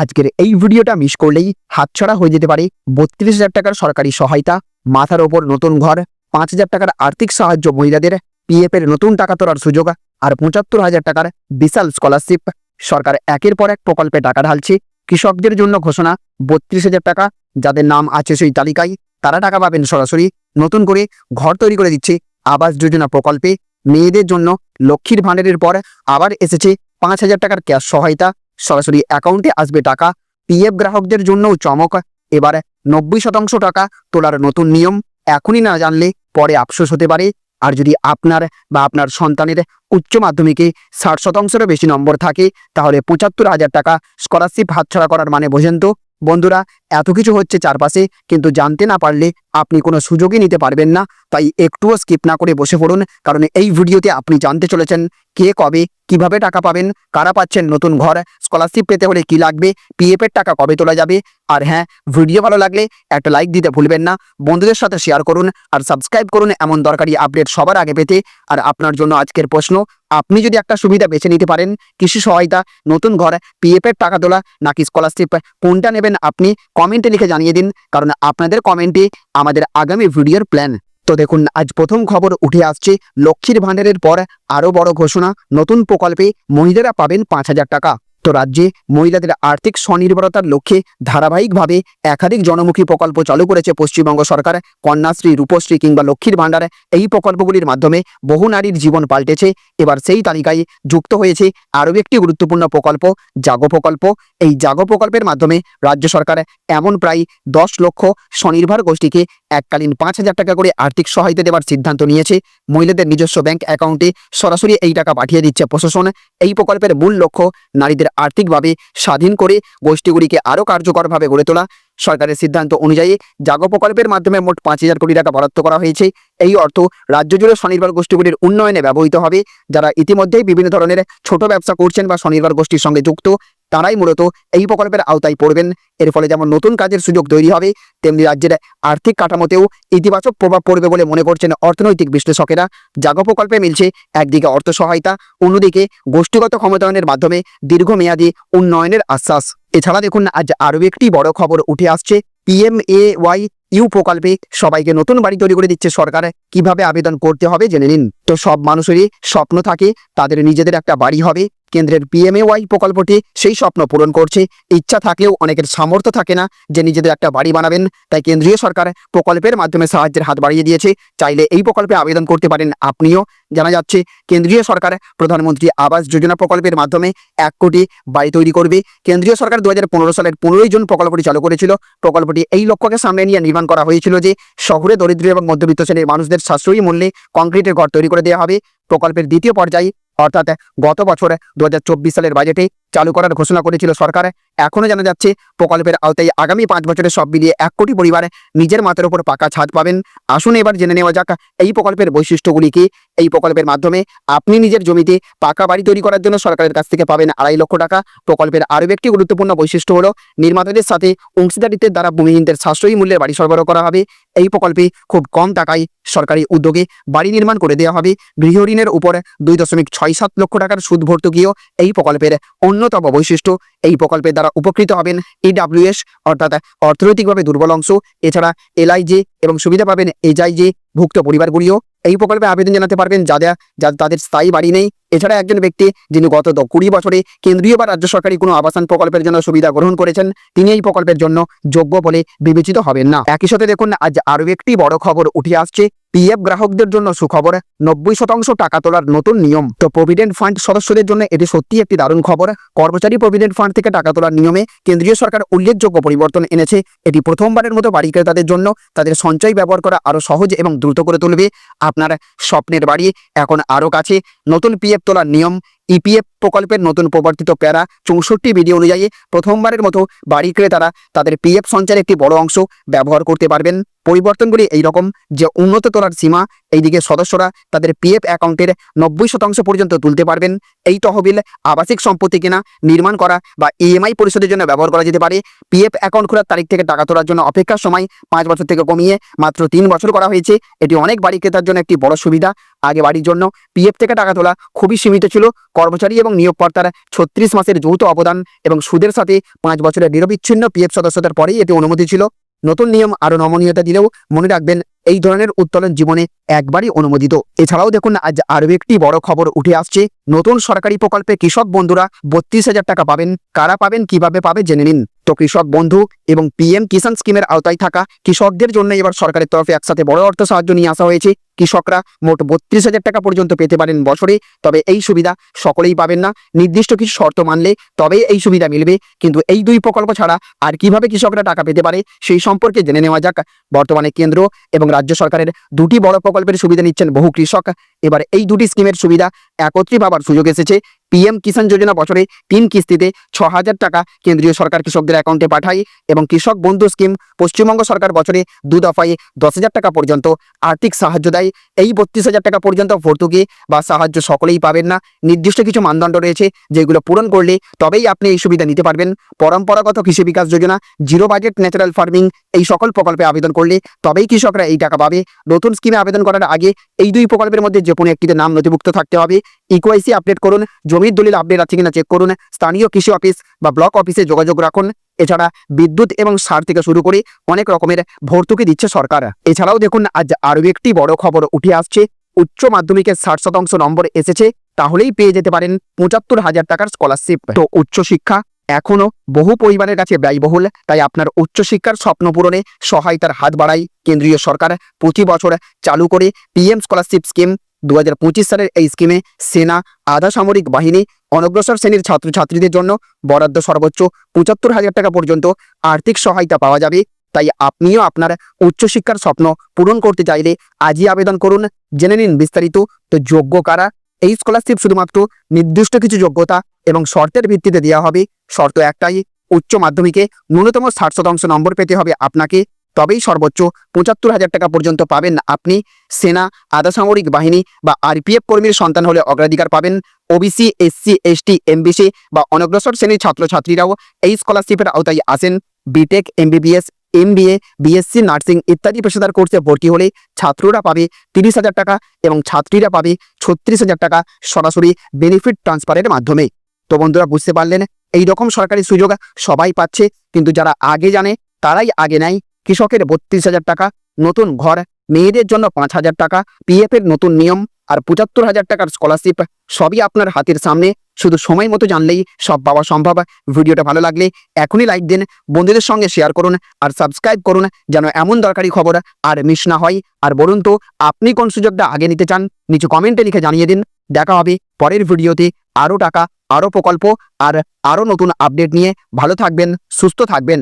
আজকের এই ভিডিওটা মিস করলেই হাতছাড়া হয়ে যেতে পারে। বত্রিশ হাজার টাকার সরকারি সহায়তা, মাথার ওপর নতুন ঘর, পাঁচ হাজার টাকার আর্থিক সাহায্য মহিলাদের পিএফ এর নতুন টাকা তোলার সুযোগ আর পঁচাত্তর হাজার টাকার বিশাল স্কলারশিপ সরকার একের পর এক প্রকল্পে টাকা ঢালছে। কৃষকদের জন্য ঘোষণা, বত্রিশ হাজার টাকা, যাদের নাম আছে সেই তালিকায়, তারা টাকা পাবেন সরাসরি। নতুন করে ঘর তৈরি করে দিচ্ছে আবাস যোজনা প্রকল্পে। মেয়েদের জন্য লক্ষ্মীর ভাণ্ডারের পর আবার এসেছে পাঁচ হাজার টাকার ক্যাশ সহায়তা। সরাসরি অ্যাকাউন্টে আসবে টাকা। পিএফ গ্রাহকদের জন্যও চমক। এবার নব্বই শতাংশ টাকা তোলার নতুন নিয়ম। এখনই না জানলে পরে আফসোস হতে পারে। আর যদি আপনার বা আপনার সন্তানের উচ্চ মাধ্যমিকে ষাট শতাংশেরও বেশি নম্বর থাকে, তাহলে পঁচাত্তর হাজার টাকা স্কলারশিপ হাতছাড়া করার মানে বোঝেন তো। বন্ধুরা এত কিছু হচ্ছে চারপাশে, কিন্তু জানতে না পারলে আপনি কোনো সুযোগই নিতে পারবেন না। তাই একটুও স্কিপ না করে বসে পড়ুন, কারণ এই ভিডিওতে আপনি জানতে চলেছেন কে কবে, কীভাবে টাকা পাবেন, কারা পাচ্ছেন নতুন ঘর স্কলারশিপ পেতে হলে কি লাগবে পিএফ এর টাকা কবে তোলা যাবে, আর হ্যাঁ ভিডিও ভালো লাগলে একটা লাইক দিতে ভুলবেন না। বন্ধুদের সাথে শেয়ার করুন আর সাবস্ক্রাইব করুন এমন দরকারি আপডেট সবার আগে পেতে। আর আপনার জন্য আজকের প্রশ্ন, আপনি যদি একটা সুবিধা বেছে নিতে পারেন, কৃষি সহায়তা, নতুন ঘর পিএফ এর টাকা তোলা, নাকি স্কলারশিপ কোনটা নেবেন আপনি কমেন্টে লিখে জানিয়ে দিন, কারণ আপনাদের কমেন্টে আমাদের আগামী ভিডিওর প্ল্যান তো দেখুন, আজ প্রথম খবর উঠে আসছে, লক্ষ্মীর ভাণ্ডারের পর আরও বড় ঘোষণা, নতুন প্রকল্পে মহিলারা পাবেন পাঁচ হাজার টাকা। তো রাজ্যে মহিলাদের আর্থিক স্বনির্ভরতার লক্ষ্যে ধারাবাহিকভাবে একাধিক জনমুখী প্রকল্প চালু করেছে পশ্চিমবঙ্গ সরকার। কন্যাশ্রী, রূপশ্রী কিংবা লক্ষ্মীর ভাণ্ডার এই প্রকল্পগুলির মাধ্যমে বহু নারীর জীবন পাল্টেছে। এবার সেই তালিকায় যুক্ত হয়েছে আরও একটি গুরুত্বপূর্ণ প্রকল্প, জাগো প্রকল্প। এই জাগো প্রকল্পের মাধ্যমে রাজ্য সরকার এমন প্রায় দশ লক্ষ স্বনির্ভর গোষ্ঠীকে এককালীন পাঁচ হাজার টাকা করে আর্থিক সহায়তা দেওয়ার সিদ্ধান্ত নিয়েছে। মহিলাদের নিজস্ব ব্যাংক অ্যাকাউন্টে সরাসরি এই টাকা পাঠিয়ে দিচ্ছে প্রশাসন। এই প্রকল্পের মূল লক্ষ্য নারীদের আর্থিকভাবে স্বাধীন করে গোষ্ঠীগুলিকে আরও কার্যকরভাবে গড়ে তোলা। সরকারের সিদ্ধান্ত অনুযায়ী জাগো প্রকল্পের মাধ্যমে মোট পাঁচ হাজার কোটি টাকা বরাদ্দ করা হয়েছে। এই অর্থ রাজ্য জুড়ে স্বনির্ভর গোষ্ঠীগুলির উন্নয়নে ব্যবহৃত হবে, যারা ইতিমধ্যেই বিভিন্ন ধরনের ছোট ব্যবসা করছেন বা স্বনির্ভর গোষ্ঠীর সঙ্গে যুক্ত। তারাই মূলত এই প্রকল্পের আওতায় পড়বেন। এর ফলে যেমন নতুন কাজের সুযোগ তৈরি হবে, তেমনি রাজ্যের আর্থিক কাঠামোতেও ইতিবাচক প্রভাব পড়বে বলে মনে করছেন অর্থনৈতিক বিশ্লেষকেরা। জাগো প্রকল্পে মিলছে একদিকে অর্থ সহায়তা অন্যদিকে গোষ্ঠীগত ক্ষমতায়নের মাধ্যমে দীর্ঘমেয়াদী উন্নয়নের আশ্বাস। এছাড়া দেখুন, আজ আরও একটি বড় খবর উঠে আসছে। পিএম এ ওয়াই ইউ প্রকল্পে সবাইকে নতুন বাড়ি তৈরি করে দিচ্ছে সরকার। কীভাবে আবেদন করতে হবে জেনে নিন। তো সব মানুষেরই স্বপ্ন থাকে, তাদের নিজেদের একটা বাড়ি হবে। কেন্দ্রের পিএমএওয়াই প্রকল্পটি সেই স্বপ্ন পূরণ করছে। ইচ্ছা থাকলেও অনেকের সামর্থ্য থাকে না যে নিজেদের একটা বাড়ি বানাবেন। তাই কেন্দ্রীয় সরকার প্রকল্পের মাধ্যমে সাহায্যের হাত বাড়িয়ে দিয়েছে। চাইলে এই প্রকল্পে আবেদন করতে পারেন আপনিও। জানা যাচ্ছে, কেন্দ্রীয় সরকার প্রধানমন্ত্রী আবাস যোজনা প্রকল্পের মাধ্যমে এক কোটি বাড়ি তৈরি করবে। কেন্দ্রীয় সরকার দু হাজার পনেরো সালের পনেরোই জুন প্রকল্পটি চালু করেছিল। প্রকল্পটি এই লক্ষ্যকে সামনে নিয়ে নির্মাণ করা হয়েছিল যে, শহরে, দরিদ্র এবং মধ্যবিত্ত শ্রেণির মানুষদের সাশ্রয়ী মূল্যে কংক্রিটের ঘর তৈরি করে দেওয়া হবে। প্রকল্পের দ্বিতীয় পর্যায়ে অর্থাৎ গত বছর দু হাজার চব্বিশ সালের বাজেটে চালু করার ঘোষণা করেছিল সরকার। এখনও জানা যাচ্ছে, প্রকল্পের আওতায় আগামী পাঁচ বছরের সব মিলিয়ে এক কোটি পরিবার নিজের মাথার উপর পাকা ছাদ পাবেন। আসুন এবার জেনে নেওয়া যাক, এই প্রকল্পের বৈশিষ্ট্যগুলি কি? এই প্রকল্পের মাধ্যমে আপনি নিজের জমিতে পাকা বাড়ি তৈরি করার জন্য সরকারের কাছ থেকে পাবেন আড়াই লক্ষ টাকা। প্রকল্পের আরও একটি গুরুত্বপূর্ণ বৈশিষ্ট্য হলো, নির্মাতাদের সাথে অংশীদারিত্বের দ্বারা ভূমিহীনদের সাশ্রয়ী মূল্যের বাড়ি সরবরাহ করা হবে। এই প্রকল্পে খুব কম টাকায় সরকারি উদ্যোগে বাড়ি নির্মাণ করে দেওয়া হবে। গৃহ ঋণের উপর দুই দশমিক ছয় সাত লক্ষ টাকার সুদ ভর্তুকিও এই প্রকল্পের অন্যতম বৈশিষ্ট্য, এই প্রকল্পের দ্বারা উপকৃত হবেন ইডাব্লিউএস অর্থাৎ অর্থনৈতিকভাবে দুর্বল অংশ। এছাড়া এলআইজে এবং সুবিধা পাবেন এজআইজে ভুক্ত পরিবারগুলিও এই প্রকল্পে আবেদন জানাতে পারবেন। যাদের যা তাদের স্থায়ী বাড়ি নেই। এছাড়া একজন ব্যক্তি যিনি গত কুড়ি বছরে কেন্দ্রীয় বা রাজ্য সরকারি কোনো আবাসন প্রকল্পের জন্য সুবিধা গ্রহণ করেছেন, তিনি এই প্রকল্পের জন্য যোগ্য বলে বিবেচিত হবেন না। একই সাথে দেখুন, আজ আরও একটি বড় খবর উঠে আসছে। পিএফ গ্রাহকদের জন্য সুখবর, নব্বই শতাংশ টাকা তোলার নতুন নিয়ম। তো প্রভিডেন্ট ফান্ড সদস্যদের জন্য এটি সত্যি একটি দারুণ খবর। কর্মচারী প্রভিডেন্ট ফান্ড থেকে টাকা তোলার নিয়মে কেন্দ্রীয় সরকার উল্লেখযোগ্য পরিবর্তন এনেছে। এটি প্রথমবারের মতো বাড়ি ক্রেতাদের জন্য তাদের সঞ্চয় ব্যবহার করা আরও সহজ এবং দ্রুত করে তুলবে। আপনার স্বপ্নের বাড়ি এখন আরও কাছে। নতুন পিএফ তোলার নিয়ম ইপিএফ প্রকল্পের নতুন প্রবর্তিত প্যারা চৌষট্টি বিধি অনুযায়ী প্রথমবারের মতো বাড়ি ক্রেতারা তাদের পিএফ সঞ্চয়ের একটি বড় অংশ ব্যবহার করতে পারবেন। পরিবর্তনগুলি এই রকম যে উন্নত তোলার সীমা এইদিকে সদস্যরা তাদের পিএফ অ্যাকাউন্টের নব্বই শতাংশ পর্যন্ত তুলতে পারবেন। এই তহবিল আবাসিক সম্পত্তি কেনা, নির্মাণ করা বা ইএমআই পরিশোধের জন্য ব্যবহার করা যেতে পারে। পিএফ অ্যাকাউন্ট খোলার তারিখ থেকে টাকা তোলার জন্য অপেক্ষার সময় পাঁচ বছর থেকে কমিয়ে মাত্র তিন বছর করা হয়েছে। এটি অনেক বাড়ি ক্রেতার জন্য একটি বড় সুবিধা। আগে বাড়ির জন্য পিএফ থেকে টাকা তোলা খুবই সীমিত ছিল। কর্মচারী এবং নিয়োগকর্তার ছত্রিশ মাসের যৌথ অবদান এবং সুদের সাথে পাঁচ বছরের নিরবিচ্ছিন্ন পিএফ সদস্যতার পরেই এতে অনুমতি ছিল। নতুন নিয়ম আরও নমনীয়তা দিলেও মনে রাখবেন, এই ধরনের উত্তোলন জীবনে একবারই অনুমোদিত। এছাড়াও দেখুন, আজ আরও একটি বড় খবর উঠে আসছে। নতুন সরকারি প্রকল্পে কৃষক বন্ধুরা বত্রিশ হাজার টাকা পাবেন। কারা পাবেন, কীভাবে পাবে জেনে নিন। তো কৃষক বন্ধু এবং পিএম কিষাণ স্কিমের আওতায় থাকা কৃষকদের জন্য এবার সরকারের তরফে একসাথে বড় অর্থ সাহায্য নিয়ে আসা হয়েছে। কৃষকরা মোট বত্রিশ হাজার টাকা পর্যন্ত পেতে পারেন বছরে। তবে এই সুবিধা সকলেই পাবেন না। নির্দিষ্ট কিছু শর্ত মানলে তবেই এই সুবিধা মিলবে। কিন্তু এই দুই প্রকল্প ছাড়া আর কীভাবে কৃষকরা টাকা পেতে পারে সেই সম্পর্কে জেনে নেওয়া যাক। বর্তমানে কেন্দ্র এবং রাজ্য সরকারের দুটি বড় প্রকল্পের সুবিধা নিচ্ছেন বহু কৃষক। এবার এই দুটি স্কিমের সুবিধা একত্রে পাবার সুযোগ এসেছে। পিএম কিষাণ যোজনা বছরে তিন কিস্তিতে ছ হাজার টাকা কেন্দ্রীয় সরকার কৃষকদের অ্যাকাউন্টে পাঠায় এবং কৃষক বন্ধু স্কিম পশ্চিমবঙ্গ সরকার বছরে দু দফায় দশ হাজার টাকা পর্যন্ত আর্থিক সাহায্য দেয়। এই বত্রিশ হাজার টাকা পর্যন্ত ভর্তুকি বা সাহায্য সকলেই পাবেন না। নির্দিষ্ট কিছু মানদণ্ড রয়েছে যেগুলো পূরণ করলে তবেই আপনি এই সুবিধা নিতে পারবেন। পরম্পরাগত কৃষি Vikas Yojana, zero budget natural farming এই সকল প্রকল্পে আবেদন করলে তবেই কৃষকরা এই টাকা পাবে। নতুন স্কিমে আবেদন করার আগে এই দুই প্রকল্পের মধ্যে যে কোনো একটিতে নাম নথিভুক্ত থাকতে হবে। ইকোয়াইসি আপডেট করুন, জমির দলিল আপডেট আছে কিনা চেক করুন, স্থানীয় কৃষি অফিস বা ব্লক অফিসে যোগাযোগ রাখুন। এছাড়া বিদ্যুৎ এবং সার থেকে শুরু করে অনেক রকমের ভর্তুকি দিচ্ছে সরকার। এছাড়াও দেখুন, আজ আরও একটি বড় খবর উঠে আসছে। উচ্চ মাধ্যমিকের ষাট শতাংশ নম্বর এসেছে, তাহলেই পেয়ে যেতে পারেন পঁচাত্তর হাজার টাকার স্কলারশিপ তো উচ্চশিক্ষা এখনও বহু পরিবারের কাছে ব্যয়বহুল, তাই আপনার উচ্চশিক্ষার স্বপ্ন পূরণে সহায়তার হাত বাড়ায় কেন্দ্রীয় সরকার। প্রতি বছর চালু করে পিএম স্কলারশিপ স্কিম দু হাজার পঁচিশ সালের এই স্কিমে সেনা, আধা সামরিক বাহিনী, অনগ্রসর শ্রেণির ছাত্রছাত্রীদের জন্য বরাদ্দ সর্বোচ্চ পঁচাত্তর হাজার টাকা পর্যন্ত আর্থিক সহায়তা পাওয়া যাবে। তাই আপনিও আপনার উচ্চশিক্ষার স্বপ্ন পূরণ করতে চাইলে আজই আবেদন করুন। জেনে নিন বিস্তারিত। তো যোগ্য কারা? এই স্কলারশিপ শুধুমাত্র নির্দিষ্ট কিছু যোগ্যতা এবং শর্তের ভিত্তিতে দেওয়া হবে। শর্ত একটাই, উচ্চ মাধ্যমিকে ন্যূনতম ষাট শতাংশ নম্বর পেতে হবে আপনাকে। তবেই সর্বোচ্চ পঁচাত্তর হাজার টাকা পর্যন্ত পাবেন আপনি। সেনা, আধা সামরিক বাহিনী বা আরপিএফ কর্মীর সন্তান হলে অগ্রাধিকার পাবেন। ওবিসি, এসসি, এসটি, এমবিসি বা অনগ্রসর শ্রেণির ছাত্রছাত্রীরাও এই স্কলারশিপের আওতায় আসেন। BTech MBBS MBA BSc nursing ইত্যাদি পেশাদার কোর্সে ভর্তি হলে ছাত্ররা পাবে তিরিশ হাজার টাকা এবং ছাত্রীরা পাবে ছত্রিশ হাজার টাকা সরাসরি বেনিফিট ট্রান্সফারের মাধ্যমে। তো বন্ধুরা, বুঝতে পারলেন? এই রকম সরকারি সুযোগ সবাই পাচ্ছে, কিন্তু যারা আগে জানে, তারাই আগে নেয়। কৃষকের বত্রিশ হাজার টাকা, নতুন ঘর, মেয়েদের জন্য পাঁচ হাজার টাকা পিএফ এর নতুন নিয়ম আর পঁচাত্তর হাজার টাকার স্কলারশিপ সবই আপনার হাতের সামনে। শুধু সময় মতো জানলেই সব পাওয়া সম্ভব। ভিডিওটা ভালো লাগলে এখনই লাইক দিন, বন্ধুদের সঙ্গে শেয়ার করুন আর সাবস্ক্রাইব করুন যেন এমন দরকারি খবর আর মিস না হয়। আর বলুন তো, আপনি কোন সুযোগটা আগে নিতে চান? নিচে কমেন্টে লিখে জানিয়ে দিন। দেখা হবে পরের ভিডিওতে। আরও টাকা আরও প্রকল্প আর আরও নতুন আপডেট নিয়ে। ভালো থাকবেন, সুস্থ থাকবেন।